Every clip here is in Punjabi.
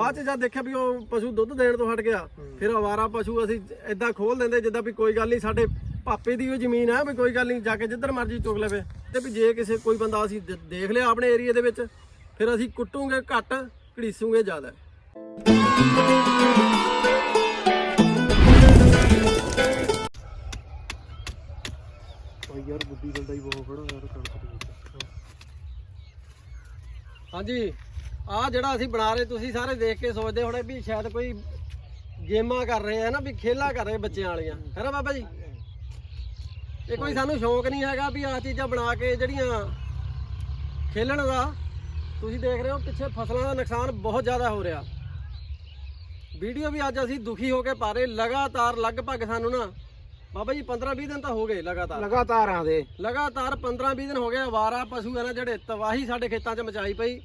ਬਾਅਦ ਚ ਜਦ ਦੇਖਿਆ ਵੀ ਉਹ ਪਸ਼ੂ ਦੁੱਧ ਦੇਣ ਤੋਂ ਹਟ ਗਿਆ ਫਿਰ ਅਵਾਰਾ ਪਸ਼ੂ ਅਸੀਂ ਇਦਾਂ ਖੋਲ ਦਿੰਦੇ ਜਿੱਦਾਂ ਵੀ ਕੋਈ ਗੱਲ ਨਹੀਂ ਸਾਡੇ ਪਾਪੇ ਦੀ ਉਹ ਜ਼ਮੀਨ ਹੈ ਵੀ ਕੋਈ ਗੱਲ ਨਹੀਂ ਜਾ ਕੇ ਜਿੱਧਰ ਮਰਜ਼ੀ ਚੁਗ ਲਵੇ। ਤੇ ਵੀ ਜੇ ਕਿਸੇ ਕੋਈ ਬੰਦਾ ਅਸੀਂ ਦੇਖ ਲਿਆ ਆਪਣੇ ਏਰੀਆ ਦੇ ਵਿੱਚ ਫਿਰ ਅਸੀਂ ਕੁੱਟੂਗੇ ਘੱਟ ਘੜੀਸੂਗੇ ਜ਼ਿਆਦਾ। ਯਾਰ ਗੁੱਡੀ ਗਲਦਾ ਹੀ ਬਹੁਤ ਖੜਾ ਯਾਰ ਕਣਕ ਹਾਂਜੀ। ਆ ਜਿਹੜਾ ਅਸੀਂ ਬਣਾ ਰਹੇ ਤੁਸੀਂ ਸਾਰੇ ਦੇਖ ਕੇ ਸੋਚਦੇ ਹੋਣੇ ਵੀ ਸ਼ਾਇਦ ਕੋਈ ਗੇਮਾਂ ਕਰ ਰਹੇ ਆ ਨਾ ਵੀ ਖੇਲਾ ਕਰ ਰਹੇ ਬੱਚਿਆਂ ਵਾਲੀਆਂ। ਹੈ ਨਾ ਬਾਬਾ ਜੀ? ਇਹ ਕੋਈ ਸਾਨੂੰ ਸ਼ੌਂਕ ਨਹੀਂ ਹੈਗਾ ਵੀ ਆ ਚੀਜ਼ਾਂ ਬਣਾ ਕੇ ਜਿਹੜੀਆਂ ਖੇਲਣ ਦਾ। ਤੁਸੀਂ ਦੇਖ ਰਹੇ ਹੋ ਪਿੱਛੇ ਫਸਲਾਂ ਦਾ ਨੁਕਸਾਨ ਬਹੁਤ ਜ਼ਿਆਦਾ ਹੋ ਰਿਹਾ। ਵੀਡੀਓ ਵੀ ਅੱਜ ਅਸੀਂ ਦੁਖੀ ਹੋ ਕੇ ਪਾ ਰਹੇ ਲਗਾਤਾਰ ਲਗਭਗ ਸਾਨੂੰ ਨਾ ਬਾਬਾ ਜੀ 15 20 ਦਿਨ ਤਾਂ ਹੋ ਗਏ ਲਗਾਤਾਰ। ਲਗਾਤਾਰ ਆਂਦੇ। ਲਗਾਤਾਰ 15-20 ਦਿਨ ਹੋ ਗਏ ਅਵਾਰਾ ਪਸ਼ੂ ਹੈ ਨਾ ਜਿਹੜੇ ਤਬਾਹੀ ਸਾਡੇ ਖੇਤਾਂ 'ਚ ਮਚਾਈ ਪਈ।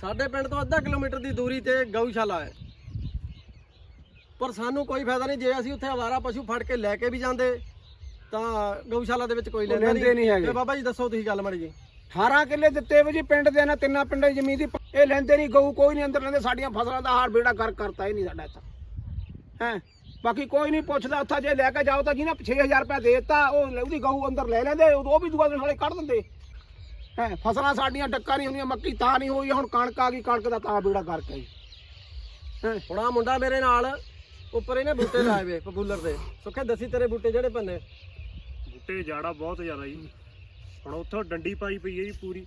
ਸਾਡੇ ਪਿੰਡ ਤੋਂ ਅੱਧਾ ਕਿਲੋਮੀਟਰ ਦੀ ਦੂਰੀ ਤੇ ਗਊਸ਼ਾਲਾ ਹੈ। ਪਰ ਸਾਨੂੰ ਕੋਈ ਫਾਇਦਾ ਨਹੀਂ ਜੇ ਅਸੀਂ ਉੱਥੇ ਅਵਾਰਾ ਪਸ਼ੂ ਫੜ ਕੇ ਲੈ ਕੇ ਵੀ ਜਾਂਦੇ ਤਾਂ ਗਊਸ਼ਾਲਾ ਦੇ ਵਿੱਚ ਕੋਈ ਉਹ ਲੈਂਦਾ ਲੈਂਦੇ ਨਹੀਂ। ਹੈਗੇ। ਤੇ ਬਾਬਾ ਜੀ ਦੱਸੋ ਤੁਸੀਂ ਗੱਲ ਮੜੀ ਜੀ। 18 ਕਿੱਲੇ ਦਿੱਤੇ ਵੇ ਜੀ ਪਿੰਡ ਦੇ ਨਾ ਤਿੰਨਾਂ ਪਿੰਡਾਂ ਦੀ ਜ਼ਮੀਨ ਦੀ ਇਹ ਲੈਂਦੇ ਨਹੀਂ ਗਊ ਕੋਈ ਨਹੀਂ ਅੰਦਰ ਲੈਂਦੇ ਸਾਡੀਆਂ ਫਸਲਾਂ ਦਾ ਹਾਰ ਬੇੜਾ ਕਰ ਕਰਤਾ ਹੀ ਨਹੀਂ ਸਾਡਾ ਇੱਥੇ। ਹੈ? ਬਾਕੀ ਕੋਈ ਨਹੀਂ ਪੁੱਛਦਾ ਉੱਥੇ ਜੇ ਲੈ ਕੇ ਜਾਓ ਤਾਂ ਜਿਹਨੇ 6000 ਰੁਪਏ ਦੇਤਾ ਉਹ ਉਹਦੀ ਗਊ ਅੰਦਰ ਲੈ ਲੈਂਦੇ ਉਹ ਵੀ ਦੁਆ ਦਿਨ ਵਾਲੇ ਕੱਢ ਦਿੰਦੇ। ਹੈ ਫਸਲਾਂ ਸਾਡੀਆਂ ਡੱਕਾ ਨਹੀਂ ਹੁੰਦੀਆਂ ਮੱਕੀ ਤਾਂ ਨਹੀਂ ਹੋਈ ਹੁਣ ਕਣਕ ਆ ਗਈ ਕਣਕ ਦਾ ਤਾਂ ਬੇੜਾ ਕਰਕੇ ਆਈ। ਹੈ। ਹੁਣ ਆ ਮੁੰਡਾ ਮੇਰੇ ਨਾਲ ਉੱਪਰ ਇਹਨੇ ਬੂਟੇ ਲਾਏ ਵੇ ਪਪੂਲਰ ਦੇ। ਸੁੱਖੇ ਦੱਸੀ ਤੇਰੇ ਬੂਟੇ ਜਿਹੜੇ ਪੰਨੇ? ਬੂਟੇ ਜਾੜਾ ਬਹੁਤ ਜ਼ਿਆਦਾ ਜੀ। ਹੁਣ ਉੱਥੋਂ ਡੰਡੀ ਪਾਈ ਪਈ ਹੈ ਜੀ ਪੂਰੀ।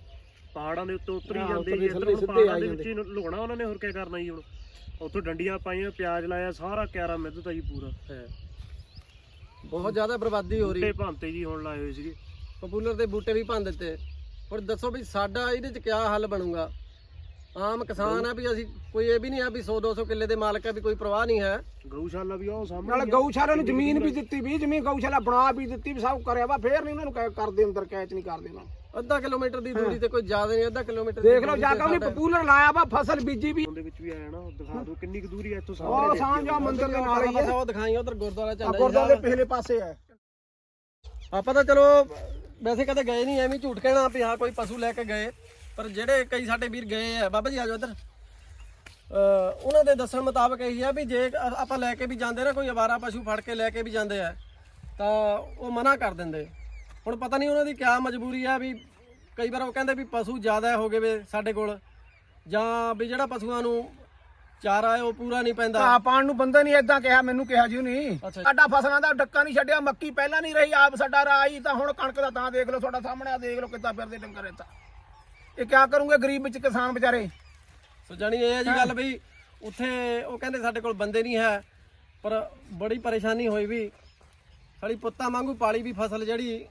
ਪਹਾੜਾਂ ਦੇ ਉੱਤੋਂ ਉਤਰੀ ਹਾਂ, ਜਾਂਦੇ ਜੀ ਇੱਧਰ ਸਿੱਧੇ ਪਹਾੜਾਂ ਆਈ ਦੇ ਵਿੱਚ ਹੀ ਲੁਕਣਾ ਉਹਨਾਂ ਨੇ ਹੋਰ ਕੀ ਕਰਨਾ ਜੀ ਹੁਣ? ਉੱਥੋਂ ਡੰਡੀਆਂ ਪਾਈਆਂ ਪਿਆਜ਼ ਲਾਇਆ ਸਾਰਾ ਕਿਆਰਾ ਮਿੱਧਤਾ ਜੀ ਪੂਰਾ। ਬਹੁਤ ਜ਼ਿਆਦਾ ਬਰਬਾਦੀ ਹੋ ਰਹੀ। ਬੂਟੇ ਭੰਤੇ ਜੀ ਹੁਣ ਲਾਏ ਹੋਏ ਸੀਗੇ। ਪਪੂਲਰ ਦੇ ਬੂਟੇ ਵੀ ਭੰਨ ਦਿੱਤੇ। ਹੁਣ ਦੱਸੋ ਵੀ ਸਾਡਾ ਇਹਦੇ ਚ ਕਿਆ ਹੱਲ ਬਣੂਗਾ? ਆਮ ਕਿਸਾਨ ਆ ਵੀ ਅਸੀਂ ਕੋਈ ਇਹ ਵੀ ਨਹੀਂ ਆ ਵੀ 100 200 ਕਿੱਲੇ ਦੇ ਮਾਲਕ ਆ ਵੀ ਕੋਈ ਪ੍ਰਵਾਹ ਨਹੀਂ ਹੈ। ਗਊਸ਼ਾਲਾ ਵੀ ਉਹ ਸਾਹਮਣੇ ਨਾਲੇ ਗਊਸ਼ਾਲਾ ਨੂੰ ਜ਼ਮੀਨ ਵੀ ਦਿੱਤੀ ਵੀ ਜ਼ਮੀਨ ਗਊਸ਼ਾਲਾ ਬਣਾ ਵੀ ਦਿੱਤੀ ਵੀ ਸਭ ਕਰਿਆ ਵਾ ਫੇਰ ਨਹੀਂ ਉਹਨਾਂ ਨੂੰ ਕਹਿ- ਕਰਦੇ ਅੰਦਰ ਕੈਚ ਨਹੀਂ ਕਰਦੇ ਉਹਨਾਂ ਨੂੰ। ਅੱਧਾ ਕਿਲੋਮੀਟਰ ਦੀ ਦੂਰੀ ਤੇ ਕੋਈ ਜ਼ਿਆਦਾ ਨਹੀਂ ਅੱਧਾ ਕਿਲੋਮੀਟਰ ਦੀ ਦੇਖ ਲਓ ਦੂਰੀ ਜਾ ਤੇ ਕੇ ਉਹਨੇ ਸਾਡਾ- ਪਪੂਲਰ ਲਾਇਆ ਵਾ ਫਸਲ ਬੀਜੀ ਵੀ। ਦੇ ਵਿੱਚ ਵੀ ਆਇਆ ਨਾ ਉਹ ਦਿਖਾ ਦਿਓ ਕਿੰਨੀ ਕੁ ਦੂਰੀ ਹੈ ਇੱਥੋਂ ਉਹ ਸਾਹਮਣੇ ਸਾਂਝ ਮੰਦਿਰ ਦੇ ਨਾਲ ਹੀ ਬਸ ਹੈ ਉਹ ਦਿਖਾਈ ਉਧਰ ਗੁਰਦੁਆਰਾ ਚੱਲਦਾ ਗੁਰਦੁਆਰੇ ਦੇ ਪਿਛਲੇ ਪਾਸੇ ਹੈ। ਆਪਾਂ ਤਾਂ ਚਲੋ ਵੈਸੇ ਕਦੇ ਗਏ ਨਹੀਂ, ਐਵੇਂ ਝੂਠ ਕਹਿਣਾ ਵੀ ਹਾਂ, ਕੋਈ ਪਸ਼ੂ ਲੈ ਕੇ ਗਏ। ਪਰ ਜਿਹੜੇ ਕਈ ਸਾਡੇ ਵੀਰ ਗਏ ਆ, ਬਾਬਾ ਜੀ ਆਜੋ ਇੱਧਰ। ਅ ਉਹਨਾਂ ਦੇ ਦੱਸਣ ਮੁਤਾਬਕ ਇਹੀ ਹੈ ਵੀ ਜੇ ਆਪਾਂ ਲੈ ਕੇ ਵੀ ਜਾਂਦੇ ਨਾ, ਕੋਈ ਅਵਾਰਾ ਪਸ਼ੂ ਫੜ ਕੇ ਲੈ ਕੇ ਵੀ ਜਾਂਦੇ ਆ, ਤਾਂ ਉਹ ਮਨਾ ਕਰ ਦਿੰਦੇ। ਹੁਣ ਪਤਾ ਨਹੀਂ ਉਹਨਾਂ ਦੀ ਕਿਆ ਮਜਬੂਰੀ ਆ ਵੀ ਕਈ ਵਾਰ ਉਹ ਕਹਿੰਦੇ ਵੀ ਪਸ਼ੂ ਜ਼ਿਆਦਾ ਹੋ ਗਏ ਵੇ ਸਾਡੇ ਕੋਲ, ਜਾਂ ਵੀ ਜਿਹੜਾ ਪਸ਼ੂਆਂ ਨੂੰ ਚਾਰਾ ਉਹ ਪੂਰਾ ਨਹੀਂ ਪੈਂਦਾ। ਘਾਹ ਪਾਣ ਨੂੰ ਬੰਦਾ ਨਹੀਂ ਏਦਾਂ ਕਿਹਾ ਮੈਨੂੰ ਕਿਹਾ ਜੀ ਨਹੀਂ ਅੱਛਾ। ਸਾਡਾ ਫਸਲਾਂ ਦਾ ਡੱਕਾ ਨਹੀਂ ਛੱਡਿਆ ਮੱਕੀ ਪਹਿਲਾਂ ਨਹੀਂ ਰਹੀ ਆਪ ਸਾਡਾ ਰਾਜ ਹੀ ਤਾਂ ਹੁਣ ਕਣਕ ਦਾ ਤਾਂ ਦੇਖ ਲਓ ਤੁਹਾਡਾ ਸਾਹਮਣੇ ਆ ਦੇਖ ਲਓ ਕਿੱਦਾਂ ਫਿਰਦੇ ਡੰਗਰ ਇੱਥੇ। ਇਹ ਕਿਆ ਕਰੂੰਗੇ ਗਰੀਬ ਵਿੱਚ ਕਿਸਾਨ ਵਿਚਾਰੇ? ਸੋ ਜਾਣੀ ਇਹ ਹੈ ਜੀ ਗੱਲ ਵੀ ਉੱਥੇ ਉਹ ਕਹਿੰਦੇ ਸਾਡੇ ਕੋਲ ਬੰਦੇ ਨਹੀਂ ਹੈ ਪਰ ਬੜੀ ਪਰੇਸ਼ਾਨੀ ਹੋਈ ਵੀ। ਸਾਡੀ ਪੁੱਤਾਂ ਵਾਂਗੂ ਪਾਲੀ ਵੀ ਫਸਲ ਜਿਹੜੀ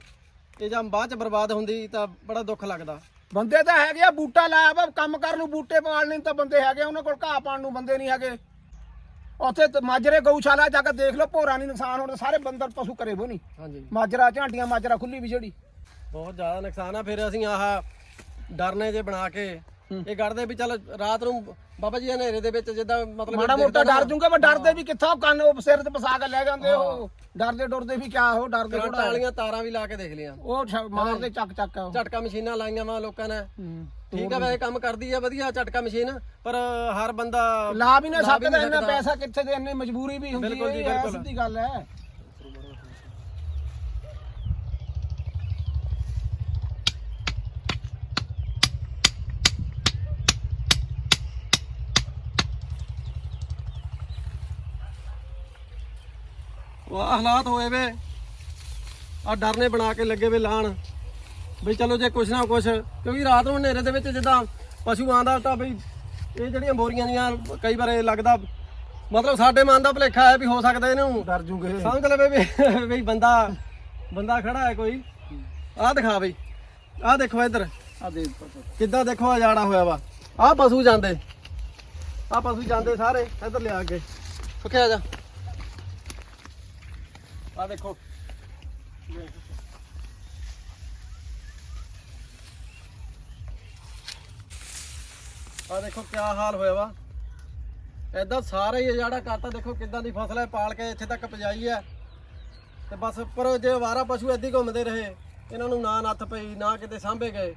ਇਹ ਜਾਂ ਬਾਅਦ ਚ ਬਰਬਾਦ ਹੁੰਦੀ ਤਾਂ ਬੜਾ ਦੁੱਖ ਲੱਗਦਾ। ਬੰਦੇ ਤਾਂ ਹੈਗੇ ਆ ਬੂਟਾ ਲਾਇਆ ਵਾ ਕੰਮ ਕਰਨ ਨੂੰ ਬੂਟੇ ਪਾਲਣੇ ਨੂੰ ਤਾਂ ਬੰਦੇ ਹੈਗੇ ਉਹਨਾਂ ਕੋਲ ਘਾਹ ਪਾਣ ਨੂੰ ਬੰਦੇ ਨਹੀਂ ਹੈਗੇ। ਉੱਥੇ ਤੇ ਮਾਜਰੇ ਗਊਸ਼ਾਲਾ ਜਾ ਕੇ ਦੇਖ ਲਓ ਭੋਰਾ ਨਹੀਂ ਨੁਕਸਾਨ ਹੋਣ ਸਾਰੇ ਬੰਦਰ ਪਸ਼ੂ ਕਰੇ ਬੋ ਨਹੀਂ ਹਾਂਜੀ। ਮਾਜਰਾ ਝਾਂਟੀਆਂ ਮਾਜਰਾ ਖੁੱਲੀ ਵੀ ਜਿਹੜੀ। ਬਹੁਤ ਜ਼ਿਆਦਾ ਨੁਕਸਾਨ ਆ ਫਿਰ ਅਸੀਂ ਆਹ ਡਰਨੇ ਜੇ ਬਣਾ ਕੇ ਇਹ ਗੜਦੇ ਵੀ ਚੱਲ ਰਾਤ ਨੂੰ ਬਾਬਾ ਜੀ ਹਨੇਰੇ ਦੇ ਵਿੱਚ ਜਿੱਦਾਂ ਮਤਲਬ ਮਾੜਾ ਮੋਟਾ ਡਰ ਜੂਗੇ ਪਰ ਡਰਦੇ ਵੀ ਕਿੱਥੋਂ ਕੰਨ ਉਹ ਸਿਰ ਤੇ ਫਸਾ ਕੇ ਲੈ ਜਾਂਦੇ ਉਹ। ਡਰਦੇ ਡਰਦੇ ਵੀ ਕਿਆ ਉਹ ਡਰਦੇ ਕਰੰਟ ਵਾਲੀਆਂ ਤਾਰਾਂ ਵੀ ਲਾ ਕੇ ਦੇਖ ਲਿਆ ਉਹ ਮਾਰਦੇ ਚੱਕ ਚੱਕ। ਝਟਕਾ ਮਸ਼ੀਨਾਂ ਲਾਈਆਂ ਵਾ ਲੋਕਾਂ ਨੇ। ਠੀਕ ਆ ਵੈਸੇ ਕੰਮ ਕਰਦੀ ਆ ਵਧੀਆ ਝਟਕਾ ਮਸ਼ੀਨ ਪਰ ਹਰ ਬੰਦਾ ਲਾ ਵੀ ਨਾ ਸਕਦਾ ਇੰਨਾ। ਪੈਸਾ ਕਿੱਥੇ ਦੇ ਇੰਨੇ ਮਜਬੂਰੀ ਵੀ ਹੁੰਦੀ ਬਿਲਕੁਲ ਜੀ, ਹੈ। ਸਿੱਧੀ ਗੱਲ ਹੈ। ਆਹ ਹਾਲਾਤ ਹੋਏ ਵੇ। ਆ ਡਰਨੇ ਬਣਾ ਕੇ ਲੱਗੇ ਵੇ ਲਾਣ। ਬਈ ਚਲੋ ਜੇ ਕੁਛ ਨਾ ਕੁਛ ਕਿਉਂਕਿ ਰਾਤ ਨੂੰ ਹਨੇਰੇ ਦੇ ਵਿੱਚ ਜਿੱਦਾਂ ਪਸ਼ੂ ਆਂਦਾ ਤਾਂ ਬਈ ਇਹ ਜਿਹੜੀਆਂ ਬੋਰੀਆਂ ਦੀਆਂ ਕਈ ਵਾਰ ਇਹ ਲੱਗਦਾ ਮਤਲਬ ਸਾਡੇ ਮਨ ਦਾ ਭੁਲੇਖਾ ਹੈ ਵੀ ਹੋ ਸਕਦਾ ਇਹਨੂੰ। ਡਰ ਜੂਗੇ। ਸਮਝ ਲਵੇ ਵੀ ਵੀ ਬੰਦਾ ਬੰਦਾ ਖੜਾ ਹੈ ਕੋਈ। ਆਹ ਦਿਖਾ ਬਈ। ਆਹ ਦੇਖੋ ਇੱਧਰ। ਆ ਦੇ ਕਿੱਦਾਂ ਦੇਖੋ ਆ ਜਾੜਾ ਹੋਇਆ ਵਾ। ਆਹ ਪਸ਼ੂ ਜਾਂਦੇ। ਆਹ ਪਸ਼ੂ ਜਾਂਦੇ ਸਾਰੇ ਇੱਧਰ ਲਿਆ ਕੇ। ਸੁੱਕਿਆ ਜਾ। ਆਹ ਦੇਖੋ। ਆਹ ਦੇਖੋ ਕਿਆ ਹਾਲ ਹੋਇਆ ਵਾ। ਐਦਾਂ ਸਾਰਾ ਹੀ ਜਿਹੜਾ ਕਰਤਾ, ਦੇਖੋ ਕਿੱਦਾਂ ਦੀ ਫਸਲ ਹੈ, ਪਾਲ ਕੇ ਇੱਥੇ ਤੱਕ ਪਜਾਈ ਹੈ। ਤੇ ਬਸ ਉੱਪਰ ਜੇ ਵਾਰਾ ਪਸ਼ੂ ਏਦਾਂ ਹੀ ਘੁੰਮਦੇ ਰਹੇ, ਇਹਨਾਂ ਨੂੰ ਨਾ ਨੱਥ ਪਈ, ਨਾ ਕਿਤੇ ਸਾਂਭੇ ਗਏ,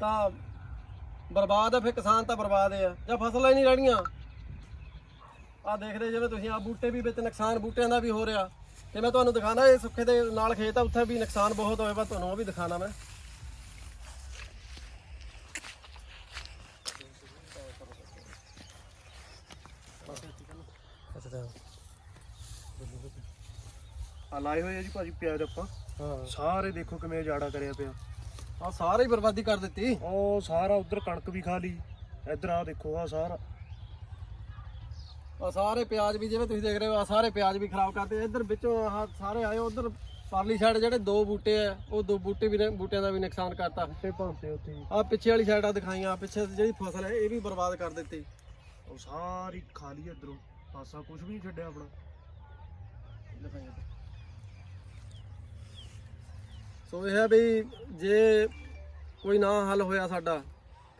ਤਾਂ ਬਰਬਾਦ ਹੈ, ਫਿਰ ਕਿਸਾਨ ਤਾਂ ਬਰਬਾਦ ਆ ਜਾਂ ਫਸਲਾਂ ਹੀ ਨਹੀਂ ਰਹਿਣੀਆਂ। ਆ ਦੇਖਦੇ ਜਿਵੇਂ ਤੁਸੀਂ ਆ ਬੂਟੇ ਵੀ ਵਿੱਚ ਨੁਕਸਾਨ ਬੂਟਿਆਂ ਦਾ ਵੀ ਹੋ ਰਿਹਾ। ਤੇ ਮੈਂ ਤੁਹਾਨੂੰ ਦਿਖਾਣਾ ਇਹ ਸੁੱਖੇ ਦੇ ਨਾਲ ਖੇਤ ਆ ਉੱਥੇ ਵੀ ਨੁਕਸਾਨ ਬਹੁਤ ਹੋਏਗਾ ਤੁਹਾਨੂੰ ਉਹ ਵੀ ਦਿਖਾਣਾ ਮੈਂ। ਆ ਲਾਏ ਹੋਏ ਆ ਜੀ ਭਾਜੀ ਪਿਆਜ਼ ਆਪਾਂ। ਹਾਂ। ਸਾਰੇ ਦੇਖੋ ਕਿਵੇਂ ਜਾੜਾ ਕਰਿਆ ਪਿਆ। ਆ ਸਾਰੇ ਹੀ ਬਰਬਾਦੀ ਕਰ ਦਿੱਤੀ। ਉਹ ਸਾਰਾ ਉਧਰ ਕਣਕ ਵੀ ਖਾ ਲਈ। ਇੱਧਰ ਆ ਦੇਖੋ ਆ ਸਾਰਾ। ਆ ਸਾਰੇ ਪਿਆਜ਼ ਵੀ ਜਿਵੇਂ ਤੁਸੀਂ ਦੇਖ ਰਹੇ ਹੋ ਆ ਸਾਰੇ ਪਿਆਜ਼ ਵੀ ਖਰਾਬ ਕਰਤੇ ਇੱਧਰ ਵਿੱਚੋਂ ਆਹ ਸਾਰੇ ਆਏ ਉਧਰ ਪਰਲੀ ਸਾਈਡ ਜਿਹੜੇ ਦੋ ਬੂਟੇ ਆ ਉਹ ਦੋ ਬੂਟੇ ਵੀ ਬੂਟਿਆਂ ਦਾ ਵੀ ਨੁਕਸਾਨ ਕਰਤਾ। ਤੇ ਭਾਂਤੇ ਉੱਥੇ। ਆ ਪਿੱਛੇ ਵਾਲੀ ਸਾਈਡ ਆ ਦਿਖਾਈਆਂ ਪਿੱਛੇ ਜਿਹੜੀ ਫਸਲ ਹੈ ਇਹ ਵੀ ਬਰਬਾਦ ਕਰ ਦਿੱਤੀ। ਉਹ ਸਾਰੀ ਖਾ ਲਈ ਇੱਧਰੋਂ ਪਾਸਾ ਕੁਝ ਵੀ ਨਹੀਂ ਛੱਡਿਆ ਆਪਣਾ। ਸੋ ਇਹ ਹੈ ਵੀ ਜੇ ਕੋਈ ਨਾ ਹੱਲ ਹੋਇਆ ਸਾਡਾ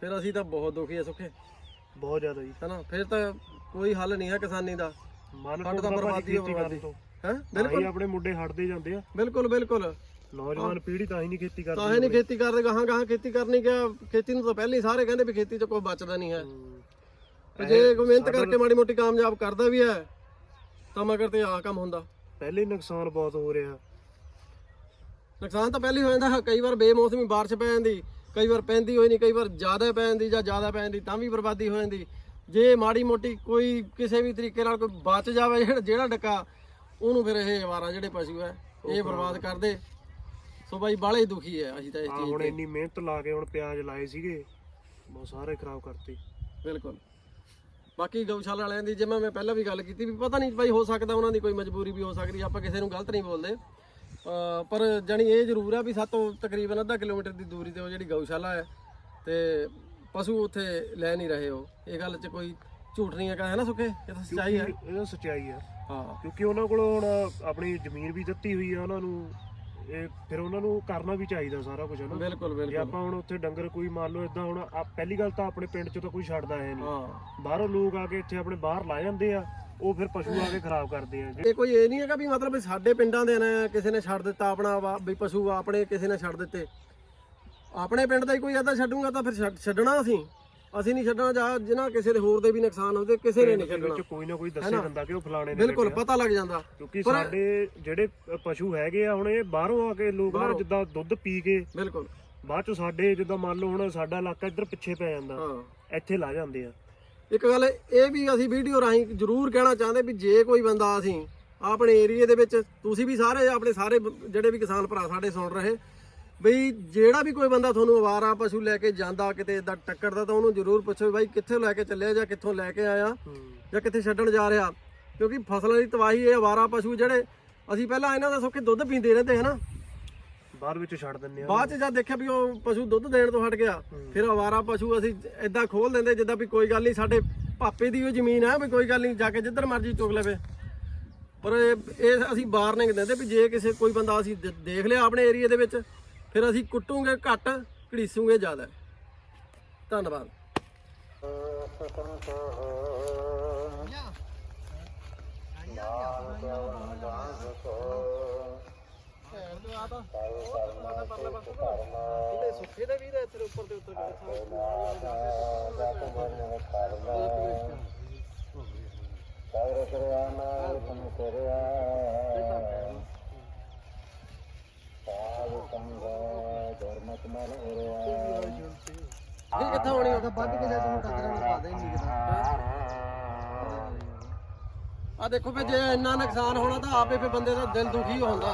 ਫਿਰ ਅਸੀਂ ਤਾਂ ਬਹੁਤ ਦੁਖੀ ਆ ਸੁੱਖੇ। ਬਹੁਤ ਜ਼ਿਆਦਾ ਜੀ। ਹੈਨਾ ਫਿਰ ਤਾਂ ਕੋਈ ਹੱਲ ਨਹੀਂ ਹੈ ਕਿਸਾਨੀ ਦਾ। ਮਨ ਸਾਡਾ ਤਾਂ ਬਰਬਾਦੀ ਹੋ ਬਰਬਾਦੀ। ਹੈ? ਬਿਲਕੁਲ। ਆਪਣੇ ਮੁੰਡੇ ਹਟਦੇ ਜਾਂਦੇ ਆ। ਬਿਲਕੁਲ ਬਿਲਕੁਲ। ਨੌਜਵਾਨ ਪੀੜ੍ਹੀ ਤਾਂ ਹੀ ਨਹੀਂ ਖੇਤੀ ਕਰਦੀ ਤਾਂ ਹੀ ਨਹੀਂ ਖੇਤੀ ਕਰਦੇ ਗਾਹਾਂ ਗਾਹਾਂ ਖੇਤੀ ਕਰਨੀ ਗਿਆ ਖੇਤੀ ਨੂੰ ਤਾਂ ਪਹਿਲਾਂ ਹੀ ਸਾਰੇ ਕਹਿੰਦੇ ਵੀ ਖੇਤੀ 'ਚ ਕੋਈ ਬਚਦਾ ਨਹੀਂ ਹੈ। ਤੇ ਜੇ ਕੋਈ ਮਿਹਨਤ ਕਰਕੇ ਮਾੜੀ ਮੋਟੀ ਕਾਮਯਾਬ ਕਰਦਾ ਵੀ ਹੈ ਤਾਂ ਮਗਰ ਤੇ ਆਹ ਕੰਮ ਹੁੰਦਾ। ਪਹਿਲੇ ਨੁਕਸਾਨ ਬਹੁਤ ਹੋ ਰਿਹਾ। ਨੁਕਸਾਨ ਤਾਂ ਪਹਿਲਾਂ ਹੀ ਹੋ ਜਾਂਦਾ। ਕਈ ਵਾਰ ਬੇਮੌਸਮੀ ਬਾਰਿਸ਼ ਪੈ ਜਾਂਦੀ ਕਈ ਵਾਰ ਪੈਂਦੀ ਹੋਈ ਨਹੀਂ ਕਈ ਵਾਰ ਜ਼ਿਆਦਾ ਪੈ ਜਾਂਦੀ ਜਾਂ ਜ਼ਿਆਦਾ ਪੈ ਜਾਂਦੀ ਤਾਂ ਵੀ ਬਰਬਾਦੀ ਹੋ ਜਾਂਦੀ। ਜੇ ਮਾੜੀ ਮੋਟੀ ਕੋਈ ਕਿਸੇ ਵੀ ਤਰੀਕੇ ਨਾਲ ਕੋਈ ਬਚ ਜਾਵੇ ਜਿਹੜਾ ਜਿਹੜਾ ਡੱਕਾ ਉਹਨੂੰ ਫਿਰ ਇਹ ਅਵਾਰਾ ਜਿਹੜੇ ਪਸ਼ੂ ਹੈ ਇਹ ਬਰਬਾਦ ਕਰਦੇ। ਸੋ ਬਾਈ ਬਾਲੇ ਦੁਖੀ ਹੈ ਅਸੀਂ ਤਾਂ ਇਸ ਚੀਜ਼ ਹੁਣ ਤੇ। ਇੰਨੀ ਮਿਹਨਤ ਲਾ ਕੇ ਹੁਣ ਪਿਆਜ਼ ਲਾਏ ਸੀਗੇ ਬਹੁਤ ਸਾਰੇ ਖਰਾਬ ਕਰਤੇ। ਬਿਲਕੁਲ। ਬਾਕੀ ਗਊਸ਼ਾਲਾ ਵਾਲਿਆਂ ਦੀ ਜਿਵੇਂ ਮੈਂ ਪਹਿਲਾਂ ਵੀ ਗੱਲ ਕੀਤੀ ਵੀ ਪਤਾ ਨਹੀਂ ਭਾਈ ਹੋ ਸਕਦਾ ਉਹਨਾਂ ਦੀ ਕੋਈ ਮਜਬੂਰੀ ਵੀ ਹੋ ਸਕਦੀ ਆਪਾਂ ਕਿਸੇ ਨੂੰ ਗਲਤ ਨਹੀਂ ਬੋਲਦੇ। ਪਰ ਜਾਣੀ ਇਹ ਜ਼ਰੂਰ ਆ ਵੀ ਸਾਤੋਂ ਤਕਰੀਬਨ ਅੱਧਾ ਕਿਲੋਮੀਟਰ ਦੀ ਦੂਰੀ ਤੇ ਉਹ ਜਿਹੜੀ ਗਊਸ਼ਾਲਾ ਹੈ ਤੇ ਪਸ਼ੂ ਉੱਥੇ ਲੈ ਨਹੀਂ ਰਹੇ ਉਹ। ਇਹ ਗੱਲ 'ਚ ਕੋਈ ਝੂਠ ਨਹੀਂ ਹੈਗਾ ਹੈ ਨਾ ਸੁੱਕੇ ਇਹ ਤਾਂ ਸੱਚਾਈ ਹੈ। ਇਹਦਾ ਸੱਚਾਈ ਆ ਹਾਂ। ਕਿਉਂਕਿ ਉਹਨਾਂ ਕੋਲ ਹੁਣ ਆਪਣੀ ਜ਼ਮੀਨ ਵੀ ਦਿੱਤੀ ਹੋਈ ਆ ਉਹਨਾਂ ਨੂੰ। ਇਹ ਫਿਰ ਉਹਨਾਂ ਨੂੰ ਕਰਨਾ ਵੀ ਚਾਹੀਦਾ ਸਾਰਾ ਕੁਝ ਨਾ? ਬਿਲਕੁਲ ਜੇ ਬਿਲਕੁਲ। ਆਪਾਂ ਹੁਣ ਉੱਥੇ ਡੰਗਰ ਕੋਈ ਮੰਨ ਲਓ ਇਦਾਂ ਹੁਣ ਆ- ਪਹਿਲੀ ਗੱਲ ਤਾਂ ਆਪਣੇ ਪਿੰਡ 'ਚ ਤਾਂ ਕੋਈ ਛੱਡਦਾ ਹੈ ਨਹੀਂ। ਹਾਂ। ਬਾਹਰੋਂ ਲੋਕ ਆ ਕੇ ਇੱਥੇ ਆਪਣੇ ਬਾਹਰ ਲਾ ਜਾਂਦੇ ਆ ਉਹ ਫਿਰ ਪਸ਼ੂ ਆ ਕੇ ਖਰਾਬ ਕਰਦੇ ਆ। ਇਹ ਕੋਈ ਇਹ ਨਹੀਂ ਹੈਗਾ ਵੀ ਮਤਲਬ ਵੀ ਸਾਡੇ ਪਿੰਡਾਂ ਦੇ ਨੇ ਕਿਸੇ ਨੇ ਛੱਡ ਦਿੱਤਾ ਆਪਣਾ ਵਾ- ਵੀ ਪਸ਼ੂ ਆਪਣੇ ਕਿਸੇ ਨੇ ਛੱਡ ਦਿੱਤੇ। ਆਪਣੇ ਪਿੰਡ ਦਾ ਹੀ ਕੋਈ ਏਦਾਂ ਛੱਡੂਗਾ ਤਾਂ ਫਿਰ ਛੱਡ- ਛੱਡਣਾ ਅਸੀਂ। ਅਸੀਂ ਨਹੀਂ ਛੱਡਣਾ ਜਾਂ ਜਿਨ੍ਹਾਂ ਕਿਸੇ ਦੇ ਹੋਰ ਦੇ ਵੀ ਨੁਕਸਾਨ ਹੋਵੇ ਕਿਸੇ ਨੇ ਨਹੀਂ ਛੱਡਣਾ। ਵਿੱਚ ਕੋਈ ਨਾ ਕੋਈ ਦੱਸੇ ਦਿੰਦਾ ਕਿ ਉਹ ਫਲਾਣੇ ਨੇ ਬਿਲਕੁਲ। ਪਤਾ ਲੱਗ ਜਾਂਦਾ। ਕਿਉਂਕਿ ਸਾਡੇ ਜਿਹੜੇ ਪਸ਼ੂ ਹੈਗੇ ਆ ਹੁਣ ਇਹ ਬਾਹਰੋਂ ਆ ਕੇ ਲੋਕ ਨਾ। ਜਿੱਦਾਂ ਦੁੱਧ ਪੀ ਕੇ ਬਿਲਕੁਲ। ਬਾਅਦ ਚ ਸਾਡੇ ਜਿੱਦਾਂ ਮੰਨ ਲਓ ਹੁਣ ਸਾਡਾ ਇਲਾਕਾ ਇੱਧਰ ਪਿੱਛੇ ਪੈ ਜਾਂਦਾ ਹਾਂ। ਇੱਥੇ ਲਾ ਜਾਂਦੇ ਆ। ਇੱਕ ਗੱਲ ਇਹ ਵੀ ਅਸੀਂ ਵੀਡੀਓ ਰਾਹੀਂ ਜ਼ਰੂਰ ਕਹਿਣਾ ਚਾਹੁੰਦੇ ਵੀ ਜੇ ਕੋਈ ਬੰਦਾ ਅਸੀਂ ਆਪਣੇ ਏਰੀਏ ਦੇ ਵਿੱਚ ਤੁਸੀਂ ਵੀ ਸਾਰੇ ਆਪਣੇ ਸਾਰੇ ਬ- ਜਿਹੜੇ ਵੀ ਕਿਸਾਨ ਭਰਾ ਸਾਡੇ ਸੁਣ ਰਹੇ ਬਈ ਜਿਹੜਾ ਵੀ ਕੋਈ ਬੰਦਾ ਤੁਹਾਨੂੰ ਅਵਾਰਾ ਪਸ਼ੂ ਲੈ ਕੇ ਜਾਂਦਾ ਕਿਤੇ ਇਦਾਂ ਟੱਕਰਦਾ ਤਾਂ ਉਹਨੂੰ ਜ਼ਰੂਰ ਪੁੱਛੋ ਬਾਈ ਕਿੱਥੇ ਲੈ ਕੇ ਚੱਲਿਆ ਜਾਂ ਕਿੱਥੋਂ ਲੈ ਕੇ ਆਇਆ ਜਾਂ ਕਿੱਥੇ ਛੱਡਣ ਜਾ ਰਿਹਾ। ਕਿਉਂਕਿ ਫਸਲਾਂ ਦੀ ਤਬਾਹੀ ਇਹ ਅਵਾਰਾ ਪਸ਼ੂ ਜਿਹੜੇ ਅਸੀਂ ਪਹਿਲਾਂ ਇਹਨਾਂ ਦਾ ਸੁੱਕੇ ਦੁੱਧ ਪੀਂਦੇ ਰਹਿੰਦੇ ਹਨਾ। ਬਾਅਦ ਵਿੱਚ ਛੱਡ ਦਿੰਦੇ ਆ। ਬਾਅਦ ਚ ਜਦ ਦੇਖਿਆ ਵੀ ਉਹ ਪਸ਼ੂ ਦੁੱਧ ਦੇਣ ਤੋਂ ਹਟ ਗਿਆ ਫਿਰ ਅਵਾਰਾ ਪਸ਼ੂ ਅਸੀਂ ਏਦਾਂ ਖੋਲ ਦਿੰਦੇ ਜਿੱਦਾਂ ਵੀ ਕੋਈ ਗੱਲ ਨਹੀਂ ਸਾਡੇ ਪਾਪੇ ਦੀ ਉਹ ਜ਼ਮੀਨ ਹੈ ਵੀ ਕੋਈ ਗੱਲ ਨਹੀਂ ਜਾ ਕੇ ਜਿੱਧਰ ਮਰਜ਼ੀ ਚੁਗ ਲਵੇ। ਪਰ ਇਹ ਅਸੀਂ ਵਾਰਨਿੰਗ ਦਿੰਦੇ ਵੀ ਜੇ ਕਿਸੇ ਕੋਈ ਬੰਦਾ ਅਸੀਂ ਦੇਖ ਲਿਆ ਆਪਣੇ ਏਰੀਆ ਦੇ ਵਿੱਚ ਫਿਰ ਅਸੀਂ ਕੁੱਟੂਗੇ ਘੱਟ ਘੜੀਸੂਗੇ ਜ਼ਿਆਦਾ। ਧੰਨਵਾਦ। ਸੁੱਖੇ ਦੇ ਵੀ ਇੱਥੇ ਉੱਪਰ ਤੇ ਉੱਤਰ ਇਹ ਕਿੱਥੇ ਹੋਣੀ ਉਹਦਾ ਵੱਢ ਕੇ ਜਾ ਤੂੰ ਟੱਕਰਾਂ ਨੂੰ ਪਾ ਦੇ ਨਹੀਂ ਆ ਦੇਖੋ ਵੀ ਜੇ ਇੰਨਾ ਨੁਕਸਾਨ ਹੋਣਾ ਤਾਂ ਆਪੇ ਫੇ ਬੰਦੇ ਦਾ ਦਿਲ ਦੁਖੀ ਹੁੰਦਾ।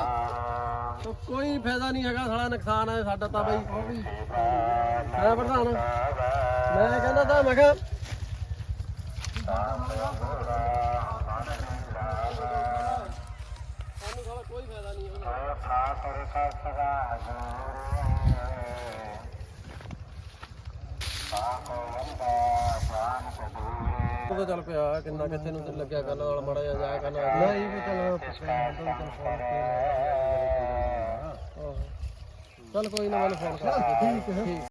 ਤਾਂ ਕੋਈ ਫਾਇਦਾ ਨਹੀਂ ਹੈਗਾ ਸਾਲਾ ਨੁਕਸਾਨ ਹੈ ਸਾਡਾ ਤਾਂ ਬਈ। ਹੈ ਪ੍ਰਧਾਨ? ਮੈਂ ਕਹਿੰਦਾ ਤਾਂ ਮੈਂ ਕਿਹਾ ਸਾਨੂੰ ਸਾਲਾ ਕੋਈ ਫਾਇਦਾ ਨਹੀਂ ਹੋਣਾ ਉਹ ਤਾਂ ਚੱਲ ਪਿਆ ਕਿੰਨਾ ਕਿੱਥੇ ਨੂੰ ਲੱਗਿਆ ਕਰਨ ਨਾਲ ਮਾੜਾ ਜਿਹਾ ਜਾਇਆ ਕਰਨਾ ਨਹੀਂ ਵੀ ਚੱਲ ਚੱਲ ਕੋਈ ਨਾ ਮੈਨੂੰ ਫੋਨ ਕਰ ਠੀਕ ਹੈ।